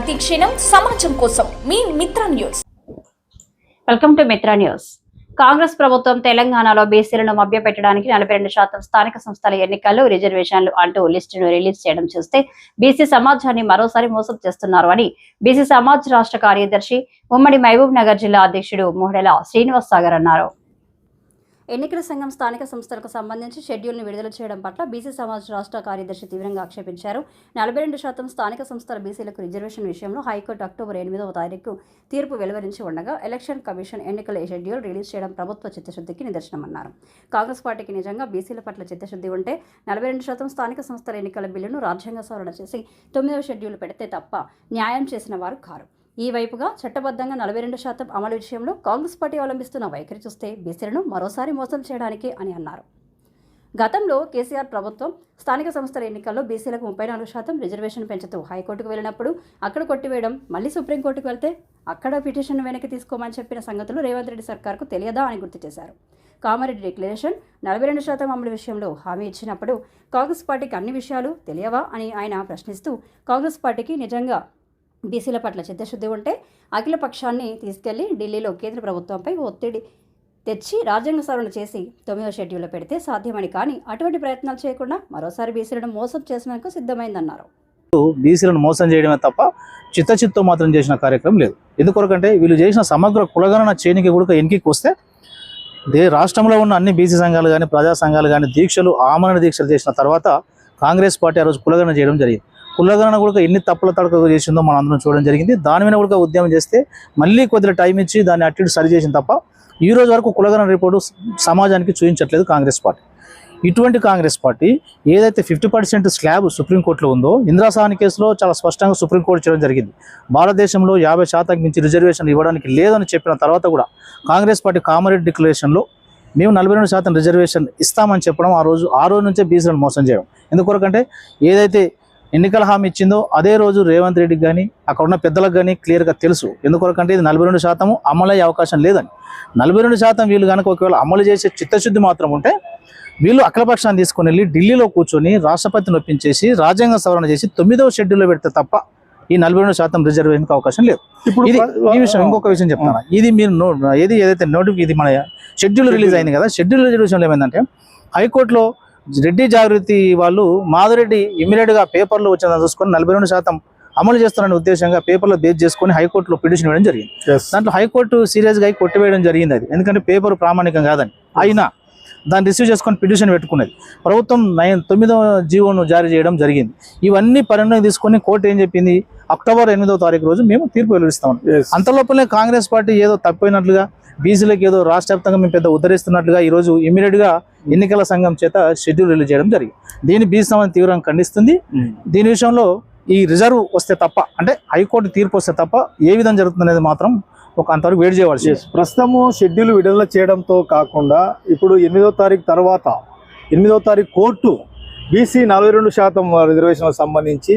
ప్రతి క్షణం సమాజం కోసం. మీ Mitra news. Welcome to Mitra news. Congress ప్రభుత్వం తెలంగాణలో బీసీలను మభ్యపెట్టడానికి నలభై రెండు శాతం స్థానిక సంస్థల ఎన్నికల్లో రిజర్వేషన్లు అంటూ లిస్టును రిలీజ్ చేయడం చూస్తే బీసీ సమాజాన్ని మరోసారి మోసం చేస్తున్నారు అని బీసీ సమాజ్ రాష్ట్ర కార్యదర్శి ఉమ్మడి మహబూబ్ నగర్ జిల్లా అధ్యక్షుడు ముహడెల శ్రీనివాస్ సాగర్ అన్నారు. ఎన్నికల సంఘం స్థానిక సంస్థలకు సంబంధించి షెడ్యూల్ను విడుదల చేయడం పట్ల బీసీ సమాజ్ రాష్ట్ర కార్యదర్శి తీవ్రంగా ఆక్షేపించారు. నలభై రెండు శాతం స్థానిక సంస్థల బీసీలకు రిజర్వేషన్ విషయంలో హైకోర్టు అక్టోబర్ ఎనిమిదవ తారీఖు తీర్పు వెలువరించి ఉండగా ఎలక్షన్ కమిషన్ ఎన్నికల షెడ్యూల్ రిలీజ్ చేయడం ప్రభుత్వ చిత్తశుద్ధికి నిదర్శనమన్నారు. కాంగ్రెస్ పార్టీకి నిజంగా బీసీల పట్ల చిత్తశుద్ధి ఉంటే నలభై రెండు శాతం స్థానిక సంస్థల ఎన్నికల బిల్లును రాజ్యాంగ సవరణ చేసి తొమ్మిదవ షెడ్యూల్ పెడితే తప్ప న్యాయం చేసిన వారు కారు. ఈ వైపుగా చట్టబద్ధంగా నలభై రెండు శాతం అమలు విషయంలో కాంగ్రెస్ పార్టీ అవలంబిస్తున్న వైఖరి చూస్తే బీసీలను మరోసారి మోసం చేయడానికి అని అన్నారు. గతంలో కేసీఆర్ ప్రభుత్వం స్థానిక సంస్థల ఎన్నికల్లో బీసీలకు ముప్పై నాలుగు శాతం రిజర్వేషన్ పెంచుతూ హైకోర్టుకు వెళ్ళినప్పుడు అక్కడ కొట్టివేయడం మళ్ళీ సుప్రీంకోర్టుకు వెళ్తే అక్కడ పిటిషన్ వెనక్కి తీసుకోమని చెప్పిన సంగతులు రేవంత్ రెడ్డి సర్కార్కు తెలియదా అని గుర్తు చేశారు. కామారెడ్డి డిక్లరేషన్ నలభై రెండు శాతం అమలు విషయంలో హామీ ఇచ్చినప్పుడు కాంగ్రెస్ పార్టీకి అన్ని విషయాలు తెలియవా అని ఆయన ప్రశ్నిస్తూ కాంగ్రెస్ పార్టీకి నిజంగా బీసీల పట్ల చిత్తశుద్ధి ఉంటే అఖిల పక్షాన్ని తీసుకెళ్ళి ఢిల్లీలో కేంద్ర ప్రభుత్వంపై ఒత్తిడి తెచ్చి రాజ్యాంగ సవరణ చేసి తొమ్మిదో షెడ్యూల్లో పెడితే సాధ్యమని కానీ అటువంటి ప్రయత్నాలు చేయకుండా మరోసారి బీసీలను మోసం చేసినందుకు సిద్ధమైందన్నారు. బీసీలను మోసం చేయడమే తప్ప చిత్తచిత్తం మాత్రం చేసిన కార్యక్రమం లేదు. ఎందుకొరకంటే వీళ్ళు చేసిన సమగ్ర కులగణన చేయనికి కూడా ఎన్నికి వస్తే దే రాష్ట్రంలో ఉన్న అన్ని బీసీ సంఘాలు కానీ ప్రజా సంఘాలు కానీ దీక్షలు ఆమరణ దీక్షలు చేసిన తర్వాత కాంగ్రెస్ పార్టీ ఆ రోజు కులగణన చేయడం జరిగింది. కులగణన కూడా ఎన్ని తప్పుల తడక చేసిందో మనం అందరం చూడడం జరిగింది. దాని మీద కూడా ఉద్యమం చేస్తే మళ్ళీ కొద్దిగా టైం ఇచ్చి దాన్ని అటు ఇటు సరి చేసిన తప్ప ఈ రోజు వరకు కులగణన రిపోర్టు సమాజానికి చూపించట్లేదు కాంగ్రెస్ పార్టీ. ఇటువంటి కాంగ్రెస్ పార్టీ ఏదైతే ఫిఫ్టీ పర్సెంట్ స్లాబ్ సుప్రీంకోర్టులో ఉందో ఇందిరాసాని కేసులో చాలా స్పష్టంగా సుప్రీంకోర్టు చేయడం జరిగింది. భారతదేశంలో యాభై శాతం మించి రిజర్వేషన్ ఇవ్వడానికి లేదని చెప్పిన తర్వాత కూడా కాంగ్రెస్ పార్టీ కామరేడ్ డిక్లరేషన్లో మేము నలభై రెండు శాతం రిజర్వేషన్ ఇస్తామని చెప్పడం ఆ రోజు ఆ రోజు నుంచే బీసీలను మోసం చేయడం. ఎందుకొరకంటే ఏదైతే ఎన్నికల హామీ ఇచ్చిందో అదే రోజు రేవంత్ రెడ్డికి కానీ అక్కడ ఉన్న పెద్దలకు కానీ క్లియర్గా తెలుసు. ఎందుకొరకంటే ఇది నలభై రెండు శాతము అమలయ్యే అవకాశం లేదని. నలభై రెండు శాతం వీళ్ళు కనుక ఒకవేళ అమలు చేసే చిత్తశుద్ధి మాత్రం ఉంటే వీళ్ళు అఖిలపక్షాన్ని తీసుకొని వెళ్ళి ఢిల్లీలో కూర్చొని రాష్ట్రపతిని ఒప్పించేసి రాజ్యాంగ సవరణ చేసి తొమ్మిదవ షెడ్యూల్లో పెడితే తప్ప ఈ నలభై రెండు శాతం రిజర్వేషన్కి అవకాశం లేదు. ఇప్పుడు ఇది ఈ విషయం ఇంకొక విషయం చెప్తాను. ఇది మీరు ఏది ఏదైతే నోటిఫిక్ ఇది మన షెడ్యూల్ రిలీజ్ అయింది కదా షెడ్యూల్ రిజర్వేషన్లో ఏమైందంటే హైకోర్టులో రెడ్డి జాగృతి వాళ్ళు మాధురెడ్డి ఇమీడియట్గా పేపర్లో వచ్చిన చూసుకొని నలభై రెండు శాతం అమలు చేస్తారనే ఉద్దేశంగా పేపర్లో బేస్ చేసుకొని హైకోర్టులో పిటిషన్ వేయడం జరిగింది. దాంట్లో హైకోర్టు సీరియస్గా అయి కొట్టివేయడం జరిగింది అది. ఎందుకంటే పేపర్ ప్రామాణికం కాదని. అయినా దాన్ని రిసీవ్ చేసుకొని పిటిషన్ పెట్టుకున్నది. ప్రభుత్వం నైన్ తొమ్మిదవ జీవోను జారీ చేయడం జరిగింది. ఇవన్నీ పరిణామం తీసుకొని కోర్టు ఏం చెప్పింది? అక్టోబర్ ఎనిమిదవ తారీఖు రోజు మేము తీర్పు వెలువరిస్తాం అంతలోపలే కాంగ్రెస్ పార్టీ ఏదో తప్పినట్లుగా బీసీలకు ఏదో రాష్ట్ర వ్యాప్తంగా మేము పెద్ద ఉద్ధరిస్తున్నట్లుగా ఈ రోజు ఇమీడియట్గా ఎన్నికల సంఘం చేత షెడ్యూల్ రిలీజ్ చేయడం జరిగింది. దీన్ని బీసీ సమాజం తీవ్రంగా ఖండిస్తుంది. దీని విషయంలో ఈ రిజర్వ్ వస్తే తప్ప అంటే హైకోర్టు తీర్పు వస్తే తప్ప ఏ విధంగా జరుగుతుంది అనేది మాత్రం ఒక అంతవరకు వేడి చేయవలసి. ప్రస్తుతము షెడ్యూల్ విడుదల చేయడంతో కాకుండా ఇప్పుడు ఎనిమిదో తారీఖు తర్వాత ఎనిమిదో తారీఖు కోర్టు బీసీ నలభై రెండు శాతం రిజర్వేషన్లకు సంబంధించి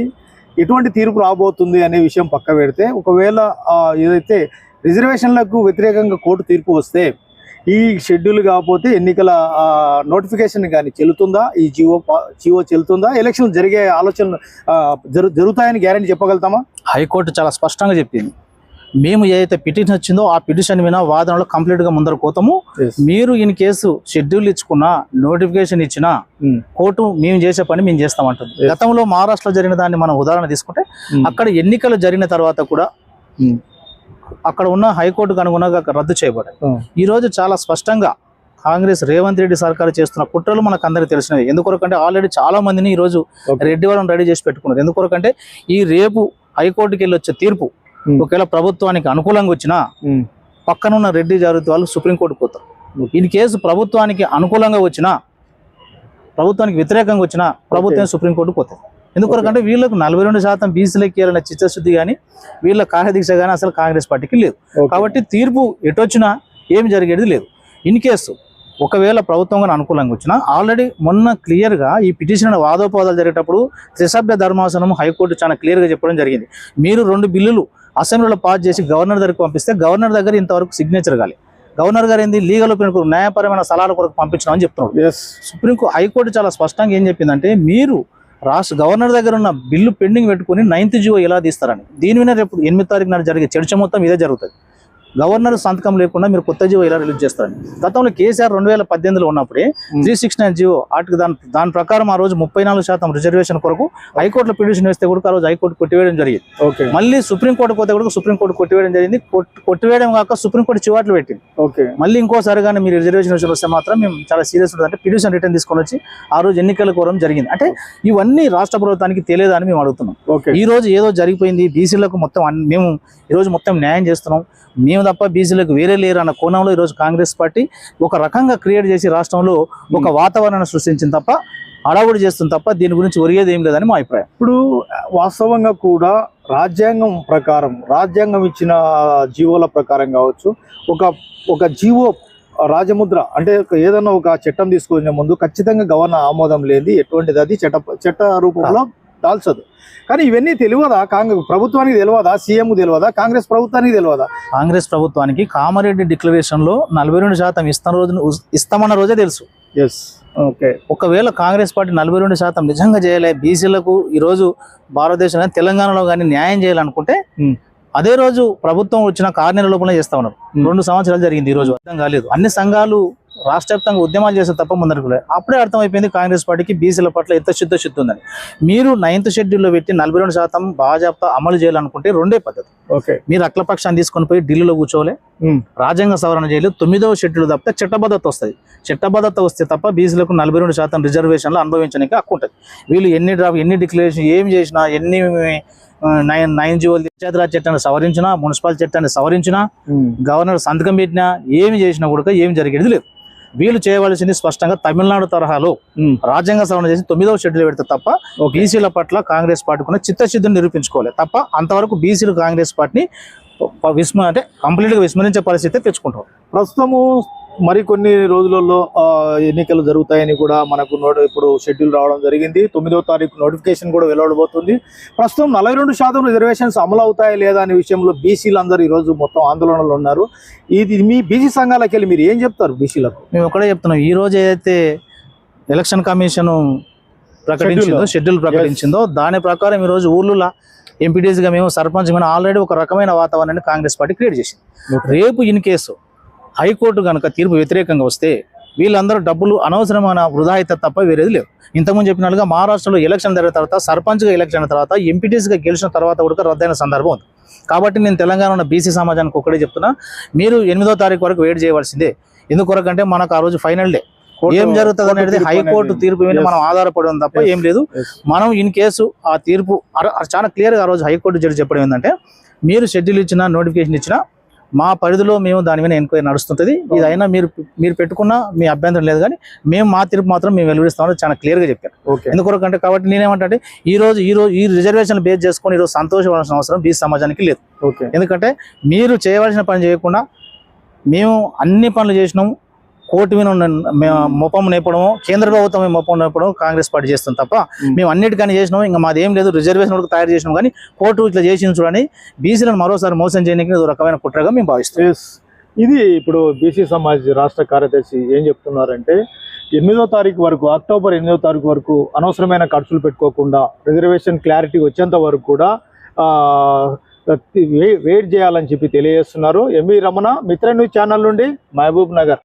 ఎటువంటి తీర్పు రాబోతుంది అనే విషయం పక్క పెడితే ఒకవేళ ఏదైతే రిజర్వేషన్లకు వ్యతిరేకంగా కోర్టు తీర్పు వస్తే ఈ షెడ్యూల్ కాకపోతే ఎన్నికల నోటిఫికేషన్ కానీ చెల్లుతుందా? ఈ జియో జియో చెల్లుతుందా? ఎలక్షన్ జరిగే ఆలోచనలు జరుగుతాయని గ్యారంటీ చెప్పగలుగుతామా? హైకోర్టు చాలా స్పష్టంగా చెప్పింది. మేము ఏదైతే పిటిషన్ వచ్చిందో ఆ పిటిషన్ మీద వాదనలో కంప్లీట్గా ముందర పోతాము మీరు ఇన్ కేసు షెడ్యూల్ ఇచ్చుకున్నా నోటిఫికేషన్ ఇచ్చినా Hmm. కోర్టు మేము చేసే పని మేము చేస్తామంటుంది. గతంలో మహారాష్ట్రలో జరిగిన దాన్ని మనం ఉదాహరణ తీసుకుంటే అక్కడ ఎన్నికలు జరిగిన తర్వాత కూడా Hmm. అక్కడ ఉన్న హైకోర్టుకు అనుగుణంగా రద్దు చేయబడ్డాయి. ఈ రోజు చాలా స్పష్టంగా కాంగ్రెస్ రేవంత్ రెడ్డి సర్కారు చేస్తున్న కుట్రలు మనకు అందరికీ తెలిసినవి. ఎందుకొరకంటే ఆల్రెడీ చాలా మందిని ఈ రోజు. రెడ్డి వాళ్ళని రెడీ చేసి పెట్టుకున్నారు. ఎందుకొరకంటే ఈ రేపు హైకోర్టుకి వెళ్ళి వచ్చే తీర్పు. ఒకవేళ ప్రభుత్వానికి అనుకూలంగా వచ్చినా పక్కనున్న రెడ్డి జాగ్రత్త వాళ్ళు సుప్రీంకోర్టుకు పోతారు. ఇన్ కేసు ప్రభుత్వానికి అనుకూలంగా వచ్చినా ప్రభుత్వానికి వ్యతిరేకంగా వచ్చినా ప్రభుత్వం సుప్రీంకోర్టుకు పోతారు ఎందుకొరకంటే వీళ్ళకు నలభై రెండు శాతం బీసీలకి ఇవ్వాలన్న చిత్తశుద్ధి కానీ వీళ్ళ కార్యదీక్ష కానీ అసలు కాంగ్రెస్ పార్టీకి లేదు. కాబట్టి తీర్పు ఎటొచ్చినా ఏమి జరిగేది లేదు. ఇన్ కేసు ఒకవేళ ప్రభుత్వం కానీ అనుకూలంగా వచ్చినా ఆల్రెడీ మొన్న క్లియర్గా ఈ పిటిషన్ వాదోపవాదాలు జరిగేటప్పుడు త్రిసభ్య ధర్మాసనం హైకోర్టు చాలా క్లియర్గా చెప్పడం జరిగింది. మీరు రెండు బిల్లులు అసెంబ్లీలో పాస్ చేసి గవర్నర్ దగ్గరికి పంపిస్తే గవర్నర్ దగ్గర ఇంతవరకు సిగ్నేచర్ కాలి గవర్నర్ గారు ఏంది? లీగల్ ఒపీనియన్ కొరకు న్యాయపరమైన సలహాల కొరకు పంపించడం అని చెప్తున్నారు ఎస్ సుప్రీం హైకోర్టు చాలా స్పష్టంగా ఏం చెప్పిందంటే మీరు రాష్ట్ర గవర్నర్ దగ్గర ఉన్న బిల్లు పెండింగ్ పెట్టుకుని నైన్త్ జియో ఎలా తీస్తారని. దీని మీద రేపు ఎనిమిది తారీఖు నాడు జరిగే చర్చ మొత్తం ఇదే జరుగుతుంది. గవర్నర్ సంతకం లేకుండా మీరు కొత్త జియో ఎలా రిలీజ్ చేస్తారని. గతంలో కేసీఆర్ రెండు వేల పద్దెనిమిదిలో ఉన్నప్పుడే three six nine G O article దాని దాని ప్రకారం ఆ రోజు ముప్పై నాలుగు శాతం రిజర్వేషన్ కొరకు హైకోర్టులో పిటిషన్ వేస్తే కూడా ఆ రోజు హైకోర్టు కొట్టివేయడం జరిగింది. ఓకే. మళ్ళీ సుప్రీంకోర్టు పోతే కూడా సుప్రీంకోర్టు కొట్టివేయడం జరిగింది. కొట్- కొట్టివేయడం కాక సుప్రీంకోర్టు చివాట్లు పెట్టింది. ఓకే. మళ్ళీ ఇంకోసారి కానీ మీరు రిజర్వేషన్ విషయంలో వస్తే మాత్రం మేము చాలా సీరియస్ ఉంటుంది అంటే పిటిషన్ రిటర్న్ తీసుకొని వచ్చి ఆ రోజు ఎన్నికల కోరం జరిగింది. అంటే ఇవన్నీ రాష్ట్ర ప్రభుత్వానికి తెలియదా అని మేము అడుగుతున్నాం. ఓకే. ఈ రోజు ఏదో జరిగిపోయింది. బీసీలకు మొత్తం మేము ఈరోజు మొత్తం న్యాయం చేస్తున్నాం. మేము తప్ప బీసీలకు వేరే లేరు అన్న కోణంలో ఈరోజు కాంగ్రెస్ పార్టీ ఒక రకంగా క్రియేట్ చేసి రాష్ట్రంలో ఒక వాతావరణాన్ని సృష్టించింది తప్ప అడవుడు చేస్తుంది తప్ప దీని గురించి ఒరిగేది ఏం లేదని మా అభిప్రాయం. ఇప్పుడు వాస్తవంగా కూడా రాజ్యాంగం ప్రకారం రాజ్యాంగం ఇచ్చిన జీవోల ప్రకారం కావచ్చు ఒక ఒక జీవో రాజముద్ర అంటే ఏదన్నా ఒక చట్టం తీసుకునే ముందు ఖచ్చితంగా గవర్నర్ ఆమోదం లేని ఎటువంటిది అది చట్ట చట్ట రూపంలో దాల్చదు కానీ ఇవన్నీ తెలియదా? కాంగ్రెస్ ప్రభుత్వానికి తెలియదా? సీఎం తెలియదా? కాంగ్రెస్ ప్రభుత్వానికి తెలియదా? కాంగ్రెస్ ప్రభుత్వానికి కామారెడ్డి డిక్లరేషన్లో నలభై రెండు శాతం ఇస్తాన రోజు ఇస్తామన్న రోజే తెలుసు. Yes okay. ఒకవేళ కాంగ్రెస్ పార్టీ నలభై రెండు శాతం నిజంగా చేయలే బీసీలకు ఈరోజు భారతదేశంలో తెలంగాణలో కానీ న్యాయం చేయాలనుకుంటే Hmm. అదే రోజు ప్రభుత్వం వచ్చిన ఆరు నెలల లోపలే చేస్తా ఉన్నారు. Hmm. రెండు సంవత్సరాలు జరిగింది ఈ రోజు. అర్థం కాలేదు. అన్ని సంఘాలు రాష్ట్ర వ్యాప్తంగా ఉద్యమాలు చేస్తే తప్ప ముందరకు లేదు. అప్పుడే అర్థమైపోయింది కాంగ్రెస్ పార్టీకి బీసీల పట్ల ఎంత శుద్ధ శుద్ధి ఉందని. మీరు నైన్త్ షెడ్యూల్లో పెట్టి నలభై రెండు శాతం భాజపా అమలు చేయాలనుకుంటే రెండే పద్ధతి. ఓకే. మీరు అఖిలపక్షాన్ని తీసుకొని పోయి ఢిల్లీలో కూర్చోలే. రాజ్యాంగ సవరణ చేయలేదు. తొమ్మిదవ షెడ్యూల్ తప్పితే చట్టబద్ధత వస్తుంది. చట్టబద్ధత వస్తే తప్ప బీసీలకు నలభై రెండు శాతం రిజర్వేషన్లు అనుభవించడానికి హక్కు ఉంటుంది. వీళ్ళు ఎన్ని డ్రాఫ్ ఎన్ని డిక్లరేషన్ ఏం చేసినా ఎన్ని నైన్ నైన్ జీవోలు పంచాయతీరాజ్ చట్టాన్ని సవరించినా మున్సిపల్ చట్టాన్ని సవరించినా గవర్నర్ సంతకం పెట్టినా ఏమి చేసినా కూడా ఏమి జరిగేది లేదు. వీళ్ళు చేయవలసింది స్పష్టంగా తమిళనాడు తరహాలో. రాజ్యాంగ సవరణ చేసి తొమ్మిదవ షెడ్యూల్ పెడితే తప్ప బీసీల పట్ల కాంగ్రెస్ పార్టీకున్న చిత్తశుద్ధిని నిరూపించుకోవాలి. తప్ప అంతవరకు బీసీలు కాంగ్రెస్ పార్టీని విస్మ అంటే కంప్లీట్గా విస్మరించే పరిస్థితి తెచ్చుకుంటారు. ప్రస్తుతము మరికొన్ని రోజులలో ఎన్నికలు జరుగుతాయని కూడా మనకు నోట్ ఇప్పుడు షెడ్యూల్ రావడం జరిగింది. తొమ్మిదో తారీఖు నోటిఫికేషన్ కూడా వెలువడబోతుంది. ప్రస్తుతం నలభై రెండు శాతం రిజర్వేషన్స్ అమలు అవుతాయా లేదా అనే విషయంలో బీసీలు అందరూ ఈరోజు మొత్తం ఆందోళనలో ఉన్నారు. ఇది మీ బీసీ సంఘాలకు వెళ్ళి మీరు ఏం చెప్తారు బీసీలకు? మేము ఒకటే చెప్తున్నాం. ఈ రోజు ఏదైతే ఎలక్షన్ కమిషన్ ప్రకటించిందో. షెడ్యూల్ ప్రకటించిందో దాని ప్రకారం ఈ రోజు ఊళ్ళో ఎంపీటీస్గా మేము సర్పంచ్ మేము ఆల్రెడీ ఒక రకమైన వాతావరణాన్ని కాంగ్రెస్ పార్టీ క్రియేట్ చేసింది. రేపు ఇన్ కేసు హైకోర్టు కనుక తీర్పు వ్యతిరేకంగా వస్తే వీళ్ళందరూ డబ్బులు అనవసరమైన వృధా అయితే తప్ప వేరేది లేవు ఇంతకుముందు చెప్పినట్లుగా మహారాష్ట్రలో ఎలక్షన్ జరిగిన తర్వాత సర్పంచ్గా ఎలక్షన్ అయిన తర్వాత ఎంపీటీస్గా గెలిచిన తర్వాత కూడా రద్దయిన సందర్భం ఉంది కాబట్టి నేను తెలంగాణ ఉన్న బీసీ సమాజానికి ఒకటే చెప్తున్నా మీరు ఎనిమిదో తారీఖు వరకు వెయిట్ చేయవలసిందే ఎందుకొరకంటే మనకు ఆ రోజు ఫైనల్ డే ఏం జరుగుతుంది అనేది హైకోర్టు తీర్పు మీద. మనం ఆధారపడి ఉంది తప్ప. ఏం లేదు. మనం ఇన్ కేసు ఆ తీర్పు చాలా క్లియర్గా ఆ రోజు హైకోర్టు జడ్జి చెప్పడం ఏంటంటే మీరు షెడ్యూల్ ఇచ్చినా నోటిఫికేషన్ ఇచ్చినా మా పరిధిలో మేము దాని మీద ఎంక్వైరీ నడుస్తుంటుంది. ఇది అయినా మీరు మీరు పెట్టుకున్న మీ అభ్యంతరం లేదు కానీ మేము మా తీర్పు మాత్రం మేము వెలువరిస్తామని చాలా క్లియర్గా చెప్పారు. ఓకే. ఎందుకొరకంటే కాబట్టి నేనేమంటే ఈ రోజు ఈ రోజు ఈ రిజర్వేషన్ బేస్ చేసుకొని ఈరోజు సంతోషపడాల్సిన అవసరం బీసీ సమాజానికి లేదు. ఓకే. ఎందుకంటే మీరు చేయవలసిన పని చేయకుండా మేము అన్ని పనులు చేసినాము కోర్టు మీద ఉన్న మే- మొప్పం నేపడము కేంద్ర ప్రభుత్వం మొప్పం నేపడం కాంగ్రెస్ పార్టీ చేస్తుంది తప్ప Hmm. మేము అన్నిటికని చేసినాం ఇంకా మాది ఏం లేదు రిజర్వేషన్ వరకు తయారు చేసినాం కానీ కోర్టు ఇట్లా చేసింది చూడని బీసీలను మరోసారి మోసం చేయడానికి రకమైన కుట్రగా మేము భావిస్తాం ఇది ఇప్పుడు బీసీ సమాజ్ రాష్ట్ర కార్యదర్శి ఏం చెప్తున్నారంటే ఎనిమిదో తారీఖు వరకు అక్టోబర్ ఎనిమిదో తారీఖు వరకు అనవసరమైన ఖర్చులు పెట్టుకోకుండా రిజర్వేషన్ క్లారిటీ వచ్చేంత వరకు కూడా వెయిట్ చేయాలని చెప్పి తెలియజేస్తున్నారు. M V Ramana Mitra news channel నుండి మహబూబ్ నగర్.